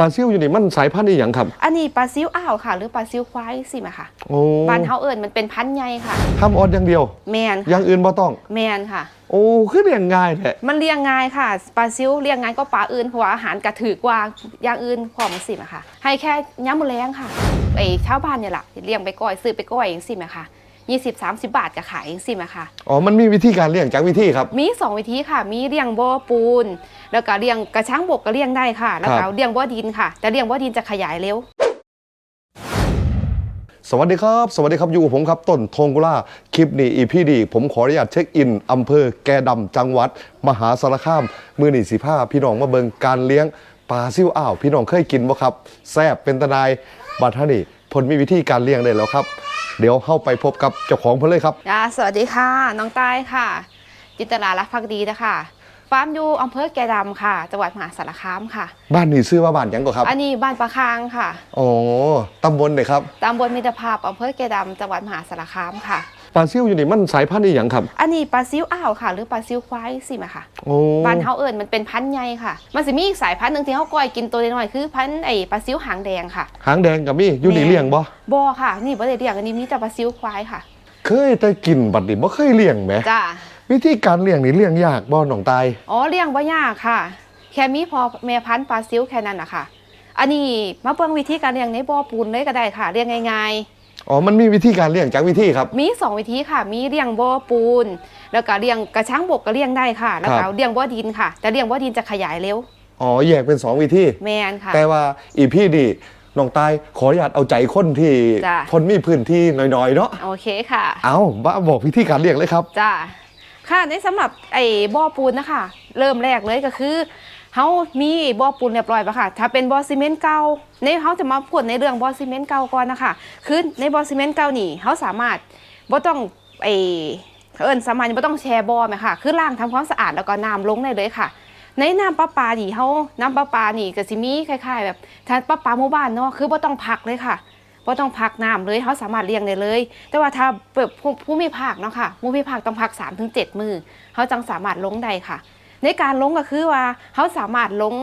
ปลาซิวอยู่นี่มันสายพันธุ์อีหยังครับ อันนี้ปลาซิวอ่าวค่ะ หรือปลาซิวควายสิไหมคะโอ้บ้านเฮาเอิญมันเป็นพันธุ์ใหญ่ค่ะ ทำออดอย่างเดียว แมนอค่ะย่างอื่นบ่ต้อง แมนค่ะ โอ้คือเรียงง่ายแท้มันเลี้ยงง่ายค่ะปลาซิวเลี้ยงง่ายก็ปลาอื่นเพราะว่าอาหารกระถือกว่าอย่างอื่นความสิไหมคะให้แค่ย้ำมือแรงค่ะไอ้ชาวบ้านเนี่ยแหละเลี้ยงไปก้อยซื้อไปก้อยอย่างสิไหมคะ ยี่สิบสามสิบบาทก็ขายอย่างสิไหมคะอ๋อ มันมีวิธีการเลี้ยงจากวิธีครับ มีสองวิธีค่ะ มีเลี้ยงบ่อปูน แล้วก็เลี้ยงกระชังบกก็เลี้ยงได้ค่ะ แล้วคก็รับเลี้ยงบ่อดินค่ะ แต่เลี้ยงบ่อดินจะขยายเร็ว สวัสดีครับ สวัสดีครับ อยู่กับผมครับต้นทงกุล่า คลิปนี้อีพีดี ผมขออนุญาตเช็คอินอำเภอแกดำจังหวัด มหาสารคาม มือหนีสีผ้าพี่น้องมาเบิงการเลี้ยงปลาซิวอ่าว พี่น้องเคยกินบ่ครับ แซ่บเป็นตะนายบัดท่านี่ผลมีวิธีการเลี้ยงได้แล้วครับ เดี๋ยวเข้าไปพบกับเจ้าของเพิ่นเลยครับอ่าสวัสดีค่ะ น้องใต้ค่ะ จินตลาลักพักดีนะคะฟาร์มอยู่อำเภอแกดำค่ะ จังหวัดมหาสารคามค่ะ บ้านนี้ซื้อว่าบ้านหยังก่อนครับ อันนี้บ้านปลาคางค่ะ อ๋อตำบลเลยครับตำบลมิตรภาพอำเภอแกดำจังหวัดมหาสารคามค่ะ ปลาซิวอยู่นี่มันสายพันธุ์อีหยังครับ อันนี้ปลาซิวอ่าวค่ะ หรือปลาซิวควายสิไหมคะโอ้บ้านเฮาเอิญมันเป็นพันธุ์ใหญ่ค่ะ มันจะมีอีกสายพันธุ์หนึ่งที่เฮาก้อยกินตัวน้อยๆคือพันธุ์ไอ้ปลาซิวหางแดงค่ะ หางแดงกับมี่อยู่นี่แม่เลี้ยงบ่บอค่ะ นี่บ่ได้เรียกอันนี้มีแต่ปลาซิวควายค่ะ เคยแต่กินบัดนี้บ่เคยเลี้ยงแหมจ้า วิธีการเลี้ยงนี่เลี้ยงยากบ่หนองตาย อ๋อเลี้ยงบ่ยากค่ะ แค่มีพอแม่พันธุ์ปลาซิวแค่นั้นนะคะอันนี้มาเบิ่งวิธีการเลี้ยงในบ่อปูนเลยก็ได้ค่ะเลี้ยงง่าย อ๋อ มันมีวิธีการเลี้ยงจากวิธีครับๆมีสองวิธีค่ะ มีเลี้ยงบ่อปูน แล้วก็เลี้ยงกระชังบกก็เลี้ยงได้ค่ะ แล้วคก็รับเลี้ยงบ่อดินค่ะ แต่เลี้ยงบ่อดินจะขยายเร็ว อ๋อ แยกเป็น 2 วิธี แมนค่ะ แต่ว่าอีพี่ดีน้องตายขออนุญาตเอาใจคนที่จ้ะ คนมีพื้นที่น้อยๆเนาะ โอเคค่ะ เอาบ้าบอกวิธีการเลี้ยงเลยครับ จ้าค่ะในสำหรับไอ้บ่อปูนนะคะ เริ่มแรกเลยก็คือ เฮามีบ่อปูนเรียบร้อยปะค่ะ ถ้าเป็นบ่อซีเมนต์เก่าในเฮาจะมาพูดในเรื่องบ่อซีเมนต์เก่าก่อนนะคะคือในบ่อซีเมนต์เก่านี่เฮาสามารถบ่ต้องไอเอิ้นสามัญบ่ต้องแช่บ่อไหมค่ะ คือล้างทำความสะอาดแล้วก็น้ำลงได้เลยค่ะในน้ำประปานี่เฮาน้ำประปานี่ก็สิมีคล้ายๆ แบบถ้าประปาหมู่บ้านเนาะคือบ่ต้องพักเลยค่ะบ่ต้องพักน้ำเลยเฮาสามารถเลี้ยงได้เลย แต่ว่าถ้าเปิดผู้มีภาคเนาะค่ะผู้มีภาคต้องพัก3-7 มือเขาจังสามารถลงได้ค่ะ ในการลงก็คือว่าเขาสามารถลง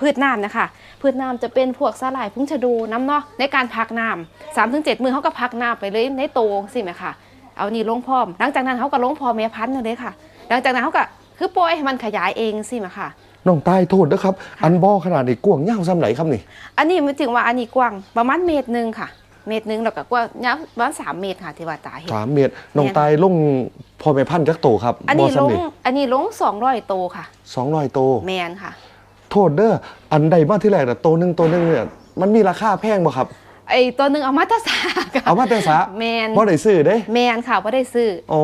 พืชน้ำนะคะ พืชน้ำจะเป็นพวกสลายพุ่งชะดูน้ำเนาะในการพักน้ำสามถึงเจ็ดมือเขาก็พักน้ำไปเลยในโตสิไหมคะเอานี่ลงพร้อม หลังจากนั้นเขาก็ลงพอแม่พันธุ์นั่นเลยค่ะ หลังจากนั้นเขาก็คือปล่อยให้มันขยายเองสิไหมคะน้องตายโทษนะครับ อันบ่อขนาดนี้กว้างยาวซ้ำไหนครับนี่ อันนี้มันถึงว่าอันนี้กว้างประมาณเมตรหนึ่งค่ะ เมตรหนึ่งแล้วก็กว้างยาวประมาณสามเมตรค่ะที่ว่าตาเห็น สามเมตรน้องตายลงพอแม่พันธุ์จักโตครับอันบ่นี้ลง ซ้ำนี่อันนี้ลงสองร้อยโตค่ะ สองร้อยโต แมนค่ะ โทษเด้ออันใดมาที่แรกแต่ะโตหนึงโตหนึงเนี่ยมันมีราคาแพงบ่ครับ ไอตัวหนึ่งเอามาตราสาค่ะเอามาแต่สาแมนบ่ได้ซื้อเด้แมนค่ะว่าได้ซื้อ โอ้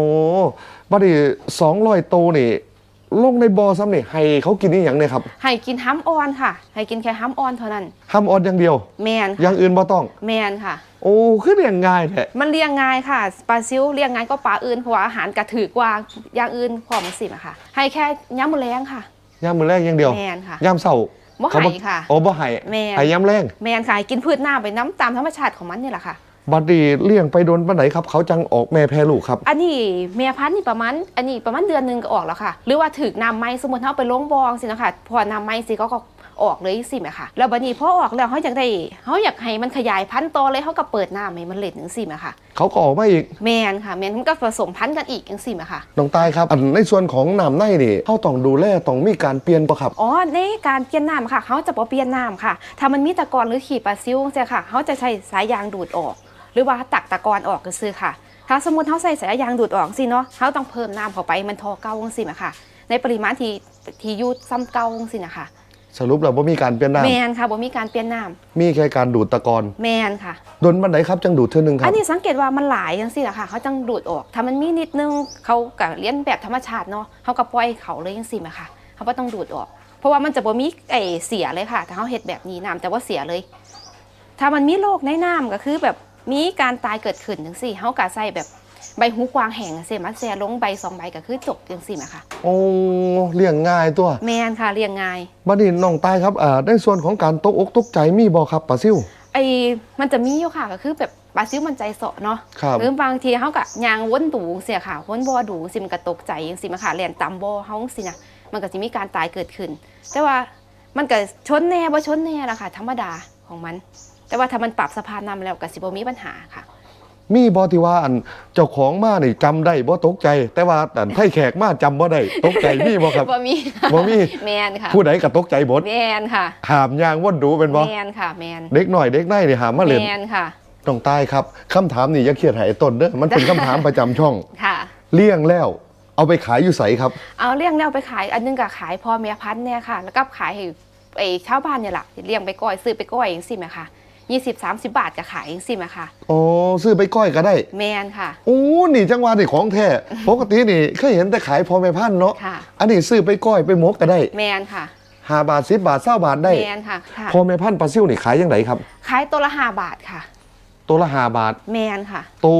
บัดนี้สองร้อยโตนี่ลงในบอซ้ำนี่ให้เขากินนี่อย่างเนี่ยครับให้กินห้ำออนค่ะ ให้กินแค่ห้ำออนเท่านั้นห้ามออดอย่างเดียว แมนอค่ะย่างอื่นบ่ต้อง แมนค่ะ โอ้คือเรียงง่ายแท้มันเลี้ยงง่ายค่ะปลาซิวเลี้ยงง่ายก็ปลาอื่นเพราะว่าอาหารกระถือกว่าอย่างอื่นความสิอะค่ะ ให้แค่ย้ำมือแรงค่ะย่ามมือแรกอย่างเดียวแมนค่ะย่ามเสาบ่เขาให้ค่ะโอ้บ่ให้แม่นให้ย่ามแรงแมนค่ะให้กินพืชหน้าไปน้ำตามธรรมชาติของมันนี่แหละค่ะบัดนี้เลี้ยงไปโดนปานไหนครับ เขาจังออกแม่แพรลูกครับ อันนี้เมียพันธุ์นี่ประมาณอันนี้ประมาณเดือนหนึงก็ออกแล้วค่ะ หรือว่าถึกน้ำไม้สมมติเขาไปลงบองสินะคะพอน้ำไม้สิก็ก็ ออกเลยสิแม่ค่ะแล้วบัดนี้พอออกแล้วเขาอยากได้เขาอยากให้มันขยายพันธุ์โตอเลยเขาก็เปิดน้ำให้มันเล็ดจังสิแม่ค่ะ เขาก็ออกมาอีกแมนค่ะแมนมันก็ผสมพันธุ์กันอีกจังสิแม่ค่ะ น้องตายครับอันในส่วนของน้ำในนี่เขาต้องดูแลต้องมีการเปลี่ยนบ่ครับ อ๋อในการเปลี่ยนน้ำค่ะเขาจะบ่เปลี่ยนน้ำค่ะ ถ้ามันมีตะกอนหรือขีปลาซิวเสียค่ะเขาจะใช้สายยางดูดออก หรือว่าตักตะกอนออกก็ซื้อค่ะ ถ้าสมมติเขาใส่สายยางดูดออกสิเนาะเขาต้องเพิ่มน้ำเข้าไปมันทอเก้าจังสิแม่ค่ะ ในปริมาณที่ที่อยูซ้ำเก้าจังสินะคะ สรุปแล้วว่ามีการเปลี่ยนน้แมนค่ะบ่มีการเปลี่ยนน้ำมีแค่การดูดตะกอนำแมนค่ะ โดนบันไดครับจังดูดเท่านึงคอัรับ นนี้สังเกตว่ามันหลายจังสิแหละค่ะ เขาจังดูดออก ถ้ามันมีนิดนึงเขาก็เลี้ยนแบบธรรมชาติเนาะเขาก็ปล่อยเขาเลยจังสิแม่ค่ะเขาบ่ต้องดูดออก เพราะว่ามันจะบ่มีไอเสียเลยค่ะ ถ้าเขาเฮ็ดแบบนี้น้ำแต่ว่าเสียเลย ถ้ามันมีโรคในน้ำก็คือแบบมีการตายเกิดขึ้นจังสิเขาก็ใส่แบบ ใบหูกวางแห้งจังซี่มาแซ่ลงใบสองใบก็คือจบจังสิแม่ค่ะ โอ้เลี้ยงง่ายตัวแมนค่ะเลี้ยงง่ายบัดนี้น้องตายครับอ่าในส่วนของการตกอกตกใจมีบ่ครับปลาซิวไอมันจะมีอยู่ค่ะก็คือแบบปลาซิวมันใจเสาะเนาะครับหรือบางทีเขาก็ยางวนดูเสียค่ะวนบ่อดูสิมันก็ตกใจจังสิมาค่ะแล่นตามบ่อเฮาจังสินะมันก็สิมีการตายเกิดขึ้น แต่ว่ามันก็ชนแน่ว่าชนแน่ละค่ะ ธรรมดาของมัน แต่ว่าถ้ามันปรับสภาพน้ำแล้วก็สิบ่มีปัญหาค่ะ มีบอที่ว่าอันเจ้าของมานี่จำได้บ่ตกใจ แต่ว่าอันไทยแขกมาจำบ่ได้ตกใจมีบ่ครับบ่มีบ่มีแมนค่ะผู้ใดก็ตกใจหมดแมนค่ะหามยางว่นดูเป็นบ่แมนค่ะแมนเด็กหน่อยเด็กในนี่หามมาเล่นแมนค่ะต้องตายครับคำถามนี่อย่าเครียดให้ไอ้ต้นเด้อมันเป็นคำถามประจำช่องค่ะ เลี้ยงแล้วเอาไปขายอยู่ไสครับ เอาเลี้ยงแนวไปขายอันหนึงก็ขายพ่อแม่พันธุ์เนี่ยค่ะ แล้วก็ขายให้ไอ้ชาวบ้านเนี่ยแหละเลี้ยงไปก้อยซื้อไปก้อยเองสิแม่ค่ะ ยี่สิบสามสิบบาทก็ขายเองสิแม่ค่ะ อ๋อซื้อไปก้อยก็ได้แมนค่ะ โอ้นี่จังหวะนี่ของแท้ปกตินี่เคยเห็นแต่ขายพอแม่พันธุ์เนาะค่ะ อันนี้ซื้อไปก้อยไปหมกก็ได้แมนค่ะห้าบาทสิบบาทเศร้าบาทได้ แมนค่ะค่ะพอแม่พันธุ์ปลาซิวนี่ขายยังไงครับ ขายตัวละห้าบาทค่ะ ตัวละห้าบาทแมนค่ะตัว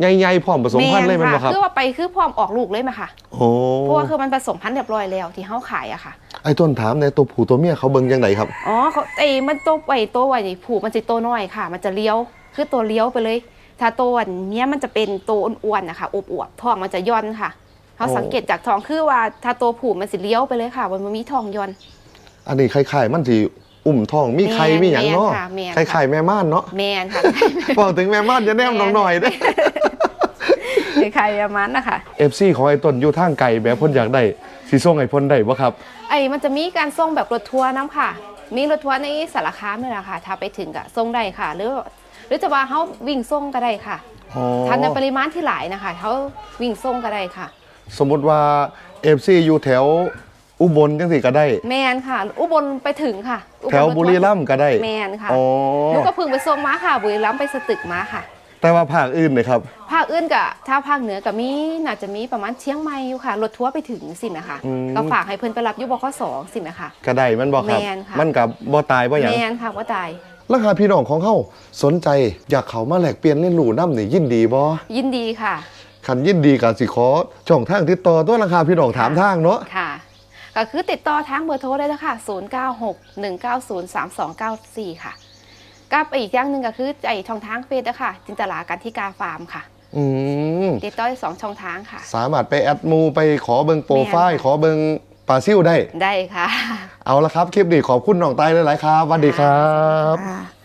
ใหญ่ๆพร้อมผสมพันธุ์เลยแมันบ่ครับคือว่าไปคือพร้อมออกลูกเลยไหมค่ะ โอ้เพราะว่าคือมันผสมพันธุ์เรียบร้อยแล้วที่เขาขายอะค่ะ ไอ้ต้นถามในตัวผู้ตัวเมียเขาเบิ่งยังไงครับ อ๋อเขาไอ้มันตัวไอ้ตัวไอ้ผูกมันจะตัวน้อยค่ะ มันจะเลี้ยว คือตัวเลี้ยวไปเลย ถ้าตัวเนี้ยมันจะเป็นตัวอ้วนๆนะคะอวบๆท้องมันจะย่อนค่ะเขาโอ้สังเกตจากท้องคือว่าถ้าตัวผูกมันสิเลี้ยวไปเลยค่ะมันมีท้องย่อน อันนี้คล้ายๆมันสิอุ่มท้องมีไข่แม่นมีหยังเนาะแม่นค่ะแม่นคล้ายๆแม่ม่านเนาะแมนค่ะบอกถึงแม่ม่านจะแนมน้องหน่อยเด้ ใครประมาณนะคะเอฟซีของไอ้ต้นอยู่ทางไกลแบบเพ่นอยากได้สีส่งไอ้เพ่นได้บ่ครับ ไอ้มันจะมีการส่งแบบรถทัวร์น้ำค่ะ มีรถทัวร์ในสารคามนี่แหละค่ะ ถ้าไปถึงก็ส่งได้ค่ะ หรือ หรือจะว่าเขาวิ่งส่งก็ได้ค่ะอ๋อ ทานในปริมาณที่หลายนะคะเขาวิ่งส่งก็ได้ค่ะ สมมุติว่าเอฟซีอยู่แถวอุบลจังสิก็ได้ แมนค่ะ อุบลไปถึงค่ะอุแถวบุรีรัมย์ก็ได้แมนค่ะอ๋อ หนูก็เพึ่งไปส่งมาค่ะ บุรีรัมย์ไปสตึกมาค่ะ แต่ว่าภาคอื่นเลยครับ ภาคอื่นกับถ้าภาคเหนือกับมีน่าจะมีประมาณเชียงใหม่อยู่ค่ะรถทัวร์ไปถึงสินะคะอืม ก็ฝากให้เพิ่นไปรับอยุบข้อสองสินะคะก็ได้มันบอกครับ แม่นค่ะ มันกับบ่ตายบ่หยัง แมนค่ะว่าตายราคาพี่น้องของเฮาสนใจอยากเขามาแลกเปลี่ยนเรียนรู้นำนี่ยินดีบ่ยินดีค่ะคันยินดีก็สิขอช่องทางติดต่อตัวราคาพี่น้องถามทางเนาะค่ะก็คือติดต่อทางเบอร์โทรได้แล้วค่ะ 096 190 3294 ค่ะ กับอีกอย่างหนึ่งก็คือไอช่องทางเฟซนะคะจินตลากันที่กาฟาร์มค่ะอืมติดต่อได้สองช่องทางค่ะ สามารถไปแอดหมูไปขอเบิงโปรไฟล์แม่นค่ะขอเบิงปลาซิ่วได้ ได้ค่ะ เอาละครับ คลิปนี้ขอบคุณน้องไตายหลายๆครับสวัสดีครับ ค่ะ